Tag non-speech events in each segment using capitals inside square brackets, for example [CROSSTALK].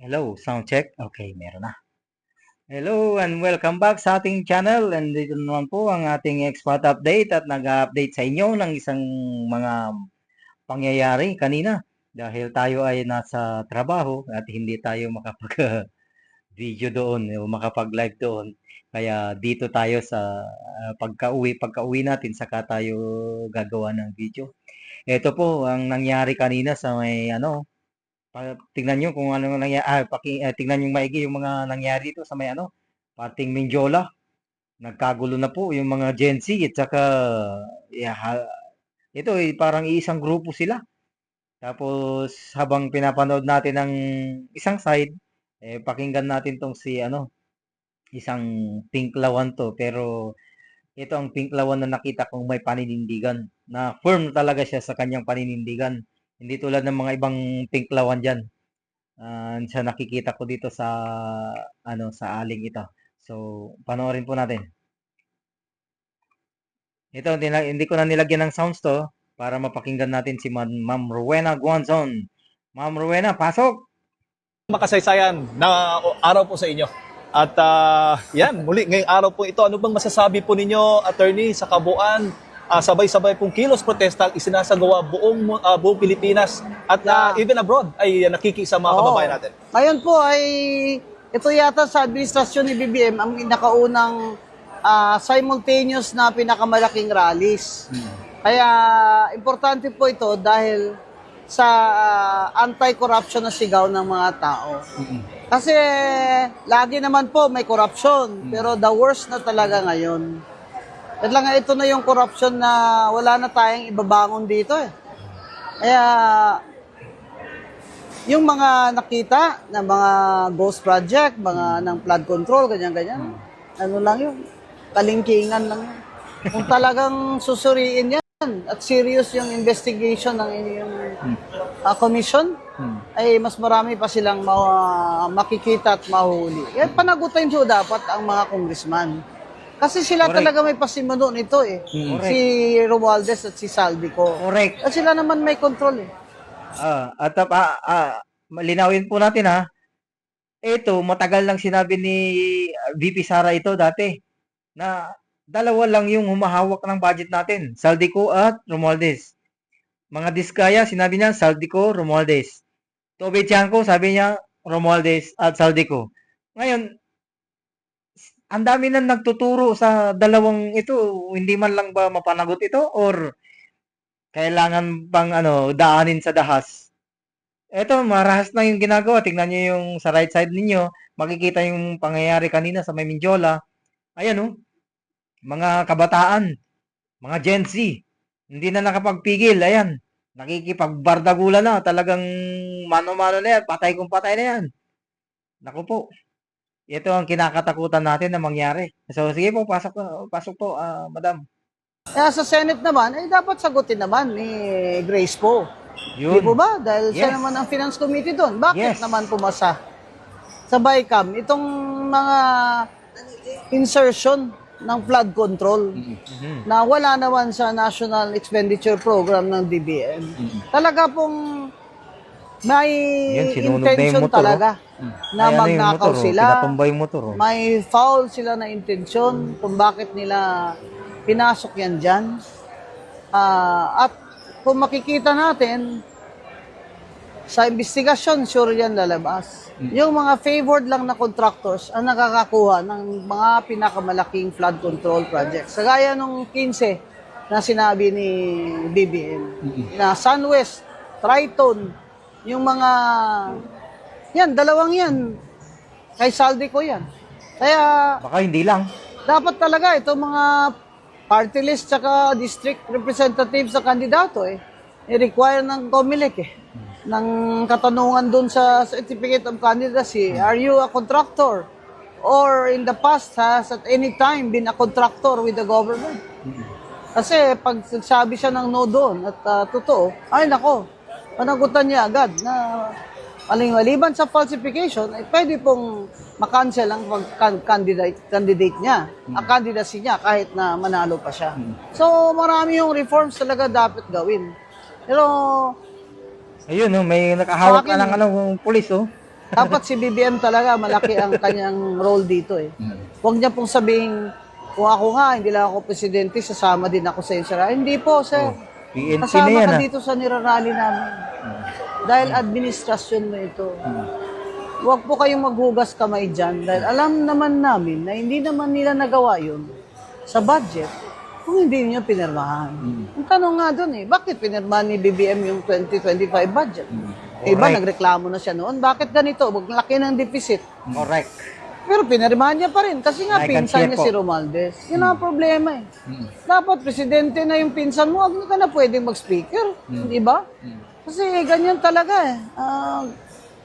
Hello, sound check. Okay, meron na. Hello and welcome back sa ating channel. And dito naman po ang ating expat update at nag-update sa inyo ng isang mga pangyayari kanina. Dahil tayo ay nasa trabaho at hindi tayo makapag-video [LAUGHS] doon o makapag-live doon. Kaya dito tayo sa ah, pagka-uwi, pagka-uwi natin saka tayo gagawa ng video. Ito po ang nangyari kanina sa may ano, pa, tingnan nyo kung ano nangyari, ah, paki, ah, tingnan nyo maigi yung mga nangyari dito sa may ano, parting Mindiola. Nagkagulo na po yung mga Gen Z at saka yeah, ito eh, parang iisang grupo sila. Tapos habang pinapanood natin ang isang side, eh, pakinggan natin tong si ano, isang pink lawan to. Pero ito ang pink lawan na nakita kong may paninindigan. Na firm talaga siya sa kanyang paninindigan. Hindi tulad ng mga ibang pink lawan dyan. Ah, sa nakikita ko dito sa ano sa aling ito. So, panoorin po natin. Ito, hindi, hindi ko na nilagyan ng sounds to para mapakinggan natin si Ma- Ma'am Rowena Guanzon. Ma'am Rowena, pasok! makasaysayan na araw po sa inyo. At ah, yan, muli ngayong araw po ito, ano bang masasabi po ninyo, attorney, sa kabuuan, ah, sabay-sabay pong kilos protesta ang isinasagawa buong, ah, buong Pilipinas at Yeah. even abroad ay nakikisa mga Oo. kababayan natin. Ngayon po ay ito yata sa administrasyon ni BBM ang nakaunang ah, simultaneous na pinakamalaking rallies. Kaya importante po ito dahil sa ah, anti-corruption na sigaw ng mga tao. Kasi lagi naman po may corruption, pero the worst na talaga ngayon. At lang ito na yung corruption na wala na tayong ibabangon dito eh. Kaya yung mga nakita na mga ghost project, mga ng flood control, ganyan-ganyan, ano lang yun, kalingkingan lang yun. Kung talagang susuriin yan at serious yung investigation ng inyong ah, commission, ay mas marami pa silang ma- makikita at mahuli. Kaya panagutin siya dapat ang mga congressman. Kasi sila Correct. talaga may pasimuno nito eh. Si Romualdez at si Saldico. Correct. At sila naman may control eh. Ah, at ah, ah, malinawin po natin ha. Ito, matagal lang sinabi ni VP Sara ito dati na dalawa lang yung humahawak ng budget natin, Saldico at Romualdez. Mga diskaya, sinabi niya Saldico, Romualdez. Tobe Tiangco, sabi niya Romualdez at Saldico. Ngayon, ang dami na nagtuturo sa dalawang ito, hindi man lang ba mapanagot ito or kailangan bang ano, daanin sa dahas. Eto, marahas na yung ginagawa. Tingnan nyo yung sa right side ninyo. Makikita yung pangyayari kanina sa may Mindiola. Ayan oh. Mga kabataan. Mga Gen Z. Hindi na nakapagpigil. Ayan. Nakikipagbardagulan na. Talagang mano-mano na yan. Patay kung patay na yan. Naku po. Ito ang kinakatakutan natin na mangyari. So, sige po, pasok, po- pasok po, ah, madam. Kaya sa Senate naman, ay dapat sagutin naman ni Grace po. Yun. Di po ba? Dahil siya Yes. naman ang Finance Committee doon. Bakit Yes. naman pumasa sa BICAM itong mga insertion ng flood control Mhm. na wala naman sa National Expenditure Program ng DBM. Talaga pong may Yan, na intention oh. talaga na Ay, ano magnakaw oh. sila. Pinatumba yung motor. oh. May foul sila na intensyon kung bakit nila pinasok yan dyan. Ah, at kung makikita natin, sa investigasyon, sure yan lalabas. Yung mga favored lang na contractors ang nakakakuha ng mga pinakamalaking flood control projects. Kagaya nung 15 na sinabi ni BBM, na Sunwest, Triton, yung mga, yan, dalawang yan, kay Saldi ko yan. Kaya Baka hindi lang. dapat talaga itong mga party list tsaka district representatives sa kandidato eh. I-require ng COMELEC eh. Ng katanungan dun sa certificate of candidacy, are you a contractor? Or in the past has at any time been a contractor with the government? Kasi pag nagsabi siya ng no doon at ah, totoo, ay nako, panagutan niya agad na maling maliban sa falsification, ay pwede pong makancel ang candidate, candidate niya, ang candidacy niya kahit na manalo pa siya. So marami yung reforms talaga dapat gawin. Pero Ayun, oh, may nakahawak akin- ka ng ano, pulis, oh. Dapat si BBM talaga, malaki ang [LAUGHS] kanyang role dito eh. Huwag niya pong sabihin, kung ako nga, hindi lang ako presidente, sasama din ako sa insura. Hindi po, sir. PNP na Kasama yan ka ah. dito sa nirarally namin. Dahil administrasyon mo ito. Huwag po kayong maghugas kamay dyan. Dahil alam naman namin na hindi naman nila nagawa yun sa budget kung hindi niyo pinirmahan. Ang tanong nga doon eh, bakit pinirmahan ni BBM yung 2025 budget? Eh, Iba, Correct. nagreklamo na siya noon. Bakit ganito? Maglaki ng deficit. Correct. Pero pinirmahan niya pa rin kasi nga pinsan share niya po. si Romaldes. Yun ang problema eh. Dapat presidente na yung pinsan mo, huwag ka na pwedeng mag-speaker. Di ba? Kasi ganyan talaga eh. Ah,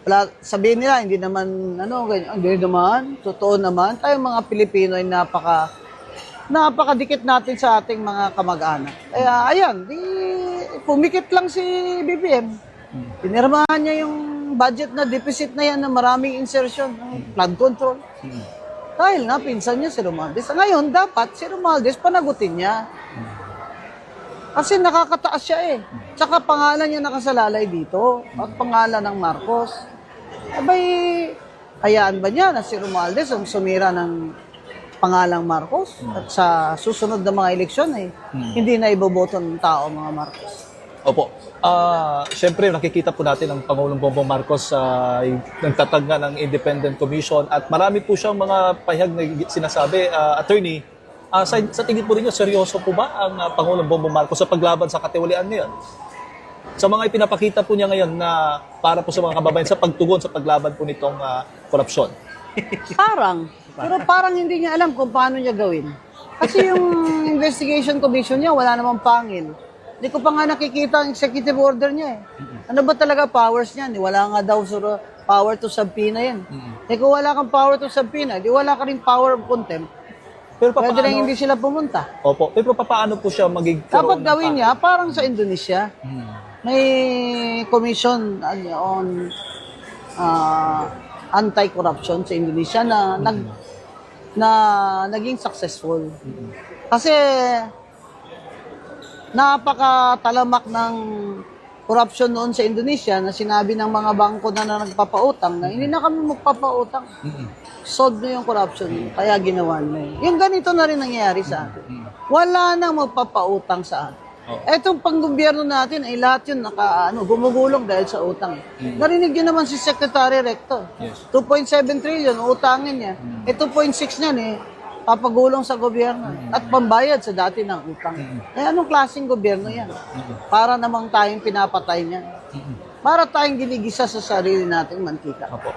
wala, sabihin nila, hindi naman, ano, ganyan. Hindi naman, totoo naman. Tayo mga Pilipino ay napaka, napakadikit natin sa ating mga kamag-anak. Kaya, ayan, di, pumikit lang si BBM. Pinirmahan niya yung budget na deficit na yan na maraming insertion, ng flood control. Dahil nga, pinsan niya si Romaldes. Ngayon, dapat si Romaldes panagutin niya. Kasi nakakataas siya eh. Tsaka pangalan niya nakasalalay dito. At pangalan ng Marcos. Abay, hayaan ba niya na si Romaldes ang sumira ng pangalang Marcos? At sa susunod na mga eleksyon eh, hindi na iboboto ng tao mga Marcos. Opo. Ah, syempre nakikita po natin ang Pangulong Bongbong Marcos sa nagtatag nga ng Independent Commission at marami po siyang mga pahayag na sinasabi, ah, attorney. ah, sa, sa tingin po ninyo, seryoso po ba ang ah, Pangulong Bongbong Marcos sa paglaban sa katiwalian ngayon? Sa mga ipinapakita po niya ngayon na para po sa mga kababayan sa pagtugon sa paglaban po nitong ah, korupsyon. [LAUGHS] Parang. Pero parang hindi niya alam kung paano niya gawin. Kasi yung [LAUGHS] investigation commission niya, wala namang pangil. Hindi ko pa nga nakikita ang executive order niya eh. Ano ba talaga powers niya? Di wala nga daw suro power to subpoena yan. Di kung wala kang power to subpoena, di wala ka rin power of contempt. Pero Pwede papaano, rin hindi sila pumunta. Opo, pero papaano po siya magig Dapat gawin niya, parang sa Indonesia, Hmm. may commission ano, on ah, anti-corruption sa Indonesia na nag na naging successful. Kasi napakatalamak ng corruption noon sa Indonesia na sinabi ng mga bangko na, na nagpapautang na hindi na kami magpapautang. Solve na yung corruption. Kaya ginawa nila. yun. Yung ganito na rin nangyayari sa atin. Wala nang magpapautang sa atin. Etong panggobyerno natin ay lahat yun naka, ano, gumugulong dahil sa utang. Narinig yun naman si Secretary Rector. Yes. 2.7 trillion, utangin niya. Eh, 2.6 niyan eh, papagulong sa gobyerno. At pambayad sa dati ng utang. Eh, anong klaseng gobyerno yan? Para namang tayong pinapatay niya. Para tayong ginigisa sa sarili nating mantika. Opo.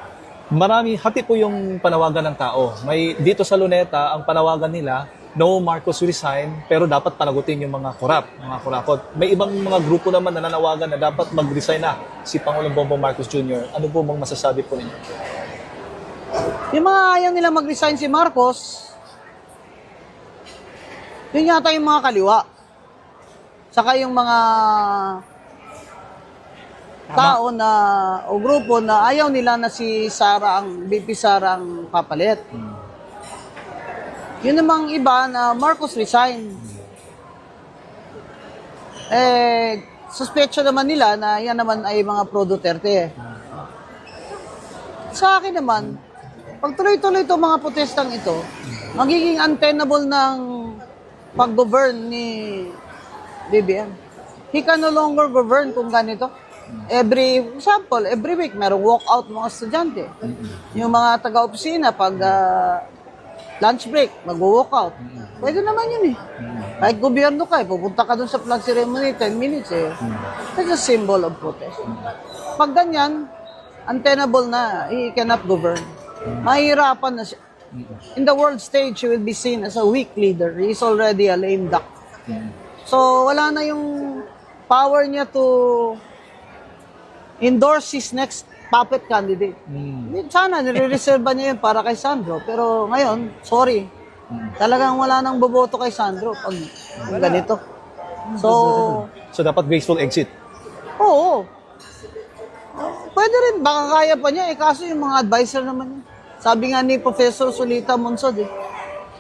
Marami, hati po yung panawagan ng tao. May dito sa Luneta, ang panawagan nila, no Marcos resign, pero dapat panagutin yung mga korap, mga kurakot. May ibang mga grupo naman na nanawagan na dapat mag-resign na si Pangulong Bongbong Marcos Jr. Ano po bang masasabi po ninyo? Yung mga ayaw nila mag-resign si Marcos, yun yata yung mga kaliwa. Saka yung mga tao na o grupo na ayaw nila na si Sara ang BP Sara ang papalit. Yun namang iba na Marcos resign. Eh, suspetso naman nila na yan naman ay mga pro Duterte. Sa akin naman, pag tuloy-tuloy itong mga protestang ito, magiging untenable ng pag-govern ni BBM. He can no longer govern kung ganito. Every, example, every week, merong walkout mga estudyante. Yung mga taga-opisina, pag ah, lunch break, mag-walkout. Pwede naman yun eh. Kahit gobyerno ka, eh, pupunta ka dun sa flag ceremony, 10 minutes eh. That's a symbol of protest. Pag ganyan, untenable na, he cannot govern. Mahirapan na siya. In the world stage, he will be seen as a weak leader. He is already a lame duck. So, wala na yung power niya to endorse his next puppet candidate. Sana, nire-reserve niya yun para kay Sandro. Pero ngayon, sorry. Talagang wala nang boboto kay Sandro pag pag ganito. So, So dapat graceful exit. oo. Pwede rin, baka kaya pa niya. Eh, kaso yung mga advisor naman niya. Sabi nga ni Professor Sulita Monsod eh.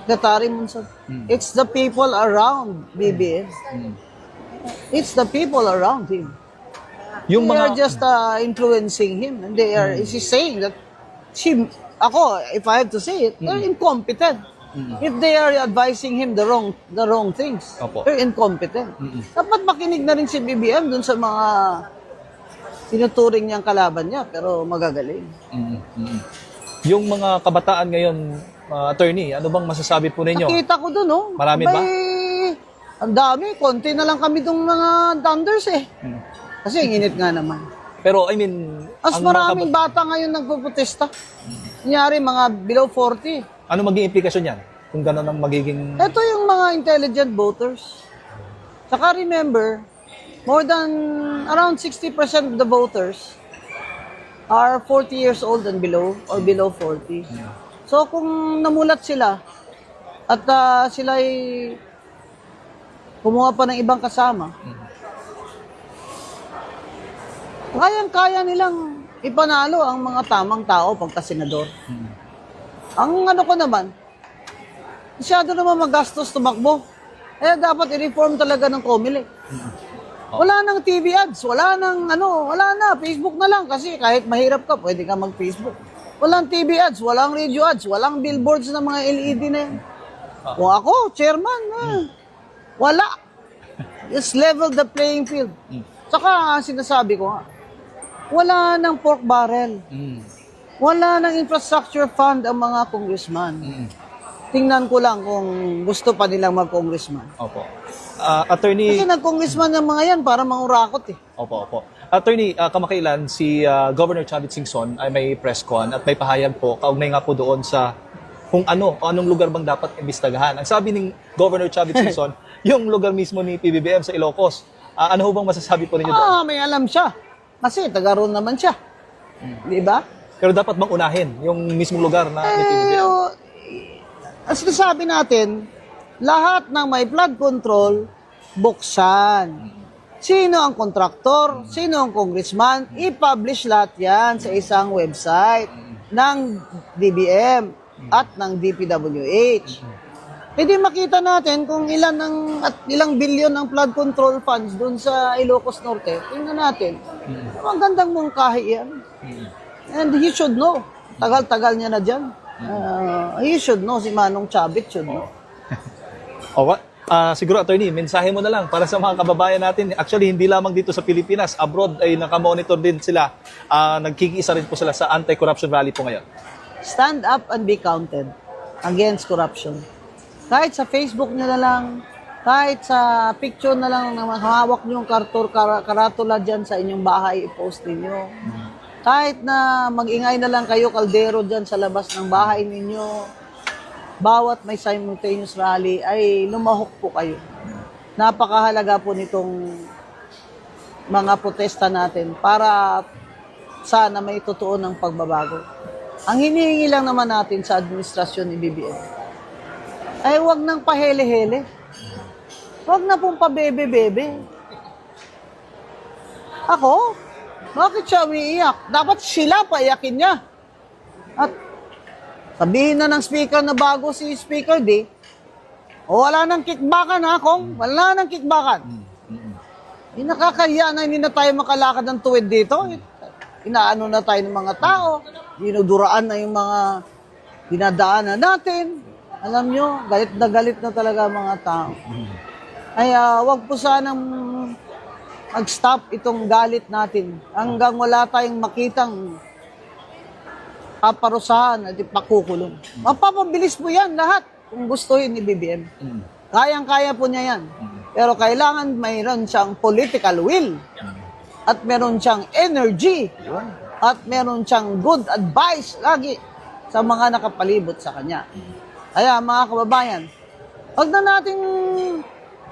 Secretary Monsod. It's the people around BBM. It's the people around him. Yung they are mga just uh, influencing him. And they are, Hmm. he's saying that she, ako, if I have to say it, they're Hmm. incompetent. If they are advising him the wrong the wrong things, Opo. they're incompetent. Dapat makinig na rin si BBM dun sa mga tinuturing niyang kalaban niya, pero magagaling. Mm, mm. Yung mga kabataan ngayon, uh, attorney, ano bang masasabi po ninyo? Nakita ko dun, oh. Marami ba? Ang dami, konti na lang kami dong mga thunders eh. Mm. Kasi ang init nga naman. Pero I mean, Mas ang mga maraming bata ngayon nagpuprotesta. Kunyari, mga below 40. kab- ano maging implikasyon yan? Kung gano'n ang magiging... Ito yung mga intelligent voters. Saka remember, more than around 60% of the voters are 40 years old and below or below 40. So kung namulat sila at ah, sila ay kumuha pa ng ibang kasama, kayang-kaya nilang ipanalo ang mga tamang tao pagka senador. Ang ano ko naman, masyado naman magastos tumakbo. Eh, dapat i-reform talaga ng COMELEC. Wala nang TV ads, wala nang ano, wala na, Facebook na lang kasi kahit mahirap ka, pwede ka mag-Facebook. Walang TV ads, walang radio ads, walang billboards ng mga LED na yan. O ako, chairman, ah, wala. Just level the playing field. Saka sinasabi ko wala nang pork barrel. Mm, Wala nang infrastructure fund ang mga congressman. Tingnan ko lang kung gusto pa nilang mag-congressman. opo. Ah, attorney... Kasi nag-congressman ng mga yan para mangurakot eh. Opo, opo. Attorney, ah, kamakailan si ah, Governor Chavit Singson ay may press con at may pahayag po, kaugnay nga po doon sa kung ano, anong lugar bang dapat imbistagahan. Ang sabi ni Governor Chavit Singson, [LAUGHS] yung lugar mismo ni PBBM sa Ilocos. Ah, ano ho bang masasabi po ninyo doon? Ah, may alam siya. Kasi taga roon naman siya. Di ba? Pero dapat bang unahin yung mismong lugar na ni Eh, PBBM? Ang sinasabi natin, lahat ng may flood control, buksan. Sino ang kontraktor? Sino ang congressman? I-publish lahat yan sa isang website ng DBM at ng DPWH. Pwede makita natin kung ilan ng at ilang bilyon ng flood control funds doon sa Ilocos Norte. Tingnan natin. Ang gandang mungkahi yan. And he should know. Tagal-tagal niya na dyan. Uh, he should know. Si Manong Chabit should know. [LAUGHS] O, wa- ah, siguro, attorney, mensahe mo na lang para sa mga kababayan natin. Actually, hindi lamang dito sa Pilipinas. Abroad ay nakamonitor din sila. Ah, nagkikisa rin po sila sa Anti-Corruption Rally po ngayon. Stand up and be counted against corruption. Kahit sa Facebook niyo na lang, kahit sa picture na lang na hawak niyo yung kartor, kar- karatula dyan sa inyong bahay, i-post ninyo. Kahit na mag-ingay na lang kayo kaldero dyan sa labas ng bahay ninyo, bawat may simultaneous rally ay lumahok po kayo. Napakahalaga po nitong mga protesta natin para sana may totoo ng pagbabago. Ang hinihingi lang naman natin sa administrasyon ni BBM ay wag nang pahele-hele. Wag na pong pabebe-bebe. Ako? Bakit siya umiiyak? Dapat sila paiyakin niya. At sabihin na ng speaker na bago si Speaker D, o wala nang kickbackan ha, Kong? Wala nang kickbackan. Eh, nakakaya na hindi na tayo makalakad ng tuwid dito. Inaano na tayo ng mga tao. Dinuduraan na yung mga dinadaanan natin. Alam nyo, galit na galit na talaga mga tao. Ay, ah, wag po sanang mag-stop itong galit natin hanggang wala tayong makitang paparusahan at ipakukulong. Mapapabilis po yan lahat kung gustuhin ni BBM. Kayang-kaya po niya yan. Pero kailangan mayroon siyang political will. At meron siyang energy. At meron siyang good advice lagi sa mga nakapalibot sa kanya. Kaya mga kababayan, wag na nating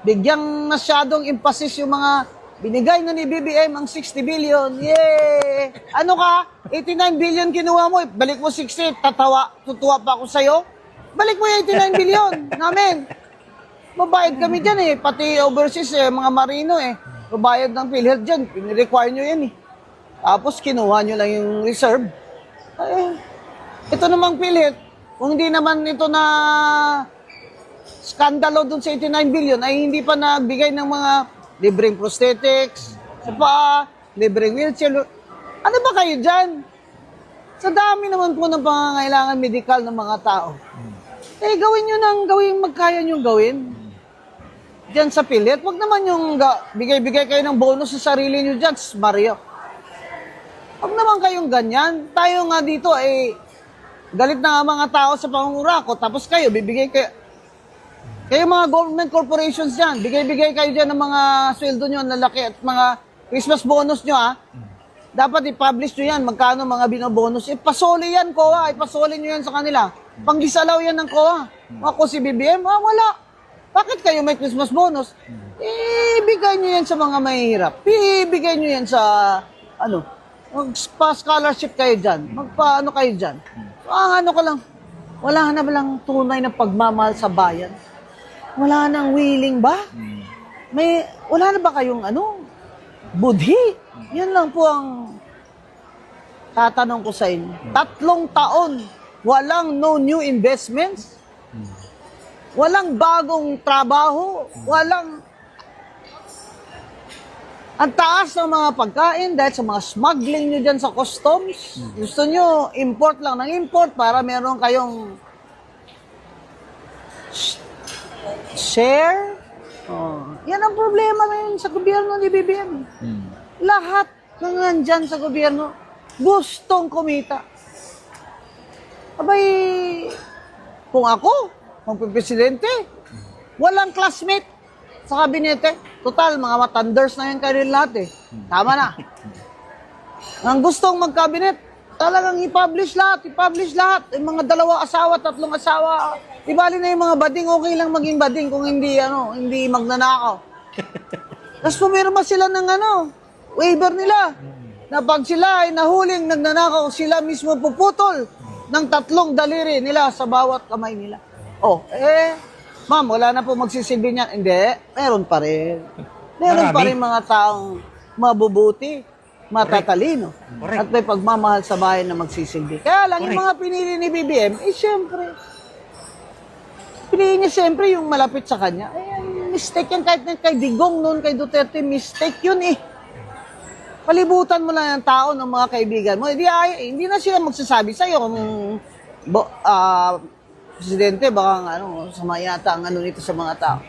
bigyang masyadong emphasis yung mga binigay na ni BBM ang 60 billion. Yay! Ano ka? 89 billion kinuha mo. Balik mo 60. Tatawa. Tutuwa pa ako sa'yo. Balik mo yung 89 billion namin. Mabayad kami dyan eh. Pati overseas eh, mga marino eh. Mabayad ng PhilHealth dyan. Pinirequire nyo yan eh. Tapos kinuha nyo lang yung reserve. Ay, ito namang PhilHealth. Kung hindi naman ito na skandalo dun sa 89 billion ay hindi pa nagbigay ng mga libreng prosthetics, sa paa, libreng wheelchair. Ano ba kayo dyan? Sa dami naman po ng pangangailangan medikal ng mga tao. Eh, gawin nyo nang gawin, magkaya nyo gawin. Diyan sa pilit, wag naman yung ga- bigay-bigay kayo ng bonus sa sarili nyo dyan, Mario. Wag naman kayong ganyan. Tayo nga dito, eh, galit na mga tao sa pangungurako, tapos kayo, bibigay kayo, kayo mga government corporations dyan, bigay-bigay kayo dyan ng mga sweldo nyo na laki at mga Christmas bonus nyo, ha? Dapat i-publish nyo yan, magkano mga binobonus. Ipasoli yan, COA. Ipasoli nyo yan sa kanila. Panggisalaw yan ng COA. Ako si BBM, ah, wala. Bakit kayo may Christmas bonus? Ibigay nyo yan sa mga mahihirap. Ibigay nyo yan sa, ano, magpa-scholarship kayo dyan. Magpa-ano kayo dyan. So, ang ano ko lang, wala na lang tunay na pagmamahal sa bayan? Wala nang willing ba? May, wala na ba kayong ano, budhi? Yan lang po ang tatanong ko sa inyo. Tatlong taon, walang no new investments, walang bagong trabaho, walang ang taas ng mga pagkain dahil sa mga smuggling nyo dyan sa customs. Gusto nyo import lang ng import para meron kayong share. Oh. Yan ang problema ngayon sa gobyerno ni BBM. Lahat ng nandyan sa gobyerno gustong kumita. Abay, kung ako, kung presidente, walang classmate sa kabinete. Total, mga matanders na yan kayo lahat eh. Tama na. [LAUGHS] Ang gustong magkabinet, talagang i-publish lahat, i-publish lahat. Yung mga dalawa asawa, tatlong asawa, di bali na yung mga bading, okay lang maging bading kung hindi, ano, hindi magnanakaw. [LAUGHS] Tapos pumirma sila ng ano, waiver nila. Na pag sila ay nahuling nagnanakaw, sila mismo puputol ng tatlong daliri nila sa bawat kamay nila. Oh, eh, ma'am, wala na po magsisilbi niyan. Hindi, meron pa rin. Meron pa Marami. rin mga taong mabubuti, matatalino, Correct. at may pagmamahal sa bayan na magsisilbi. Kaya lang, yung mga pinili ni BBM, eh, siyempre, pinili niya siyempre yung malapit sa kanya. Eh, mistake yan kahit na kay Digong noon, kay Duterte, mistake yun eh. Palibutan mo lang ang tao ng mga kaibigan mo. Hindi, ay, hindi na sila magsasabi sa'yo kung bo, ah, presidente, baka ano, sama yata ang ano nito sa mga tao.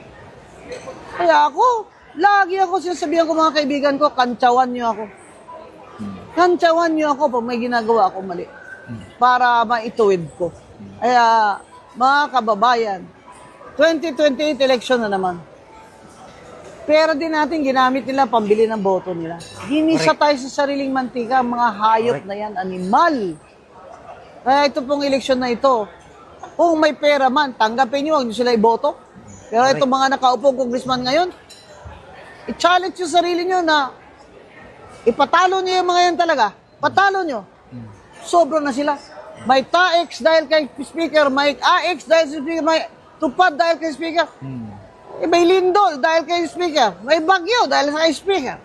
Kaya ako, lagi ako sinasabihan ko mga kaibigan ko, kantsawan niyo ako. Kantsawan niyo ako pag may ginagawa ako mali. Para maituwid ko. Kaya, mga kababayan, 2028 election na naman. Pera din natin ginamit nila pambili ng boto nila. Ginisa tayo sa sariling mantika, mga hayop na yan, animal. Kaya ito pong eleksyon na ito, kung may pera man, tanggapin nyo, huwag nyo sila iboto. Pero itong mga nakaupong congressman ngayon, i-challenge yung sarili nyo na ipatalo nyo yung mga yan talaga. Patalo nyo. Sobra na sila. May TAX dahil kay speaker, may AX dahil sa speaker, may tupad dahil kay speaker. Eh, may lindol dahil kay speaker. May bagyo dahil sa kay speaker.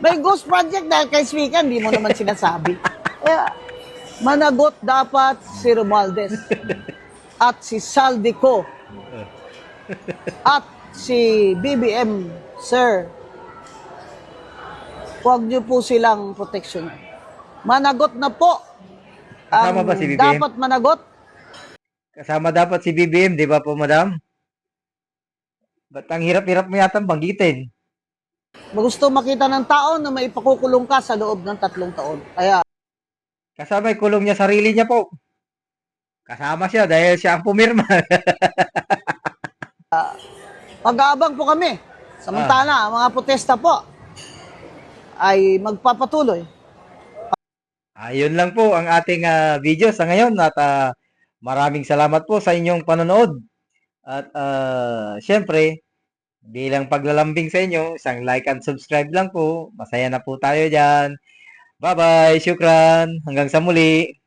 May ghost project dahil kay speaker. Hindi mo naman sinasabi. [LAUGHS] Kaya, managot dapat si Romualdez at si Saldico at si BBM, sir. Huwag niyo po silang proteksyon. Managot na po. Kasama Ang ba si BBM? Dapat managot. Kasama dapat si BBM, di ba po, madam? Ba't ang hirap-hirap mo yata banggitin? Gusto makita ng tao na may ipakukulong ka sa loob ng tatlong taon. Kaya, Kasama yung kulong niya, sarili niya po. Kasama siya dahil siya ang pumirma. [LAUGHS] mag-aabang po kami. Samantala, ang mga protesta po ay magpapatuloy. Ayun lang po ang ating ah, video sa ngayon at ah, maraming salamat po sa inyong panonood. At ah, syempre, bilang paglalambing sa inyo, isang like and subscribe lang po. Masaya na po tayo dyan. Bye-bye, syukran. Hanggang sa muli.